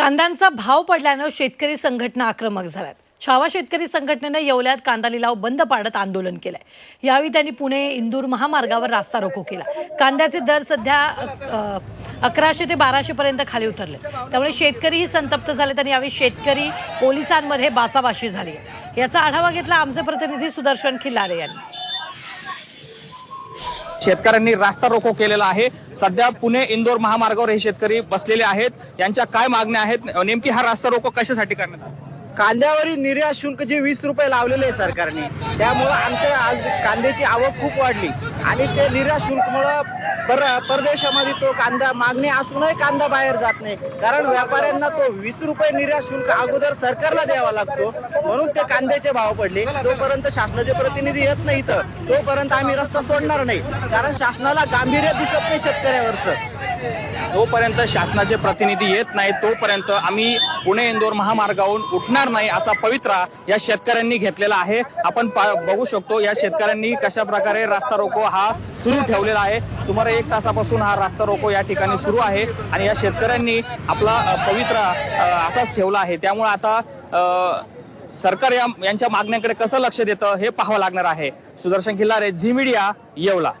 कांद्यांचा भाव पडल्यानं शेतकरी संघटना आक्रमक झाल्यात. छावा शेतकरी संघटनेनं येवल्यात कांदा लिलाव बंद पाडत आंदोलन केलंय. यावेळी त्यांनी पुणे इंदूर महामार्गावर रास्ता रोको केला. कांद्याचे दर सध्या अकराशे ते बाराशे पर्यंत खाली उतरले. त्यामुळे शेतकरीही संतप्त झाले आणि यावेळी शेतकरी पोलिसांमध्ये बाचाबाशी झाली याचा आढावा घेतला आमचे प्रतिनिधी सुदर्शन खिल्लारे यांनी. शेतकऱ्यांनी रास्ता रोको केलेला आहे. सध्या पुणे इंदोर महामार्गावर हे शेतकरी बसलेले आहेत. यांच्या काय मागण्या आहेत? नेमकी हा रास्ता रोको कशासाठी करण्यात आला? कांद्यावरील निर्यात शुल्क जे वीस रुपये लावलेले आहे सरकारने त्यामुळे आमच्या आज कांद्याची आवक खूप वाढली. आणि ते निर्यात शुल्कमुळं पर परदेशामध्ये तो कांदा मागणी असूनही कांदा बाहेर जात नाही. कारण व्यापाऱ्यांना तो वीस रुपये निर्यात शुल्क अगोदर सरकारला द्यावा लागतो. म्हणून ते कांद्याचे भाव पडले. तोपर्यंत शासनाचे प्रतिनिधी येत नाही तर तोपर्यंत आम्ही रस्ता सोडणार नाही. कारण शासनाला गांभीर्य दिसत नाही शेतकऱ्यावरचं. जोपर्यंत शासनाचे प्रतिनिधी येत नाहीत तोपर्यंत आम्ही पुणे इंदोर महामार्गावरून उठणार नाही असा पवित्रा या शेतकऱ्यांनी घेतलेला आहे. आपण बघू शकतो या शेतकऱ्यांनी कशा प्रकारे रास्ता रोको हा सुरू ठेवलेला आहे. सुमारे एक तासापासून हा रास्ता रोको या ठिकाणी सुरू आहे आणि या शेतकऱ्यांनी आपला पवित्र पवित्रा असाच ठेवला आहे. त्यामुळे आता सरकार या यांच्या मागण्याकडे कसं लक्ष देतं हे पाहावं लागणार आहे. सुदर्शन खिल्लारे झी मीडिया येवला.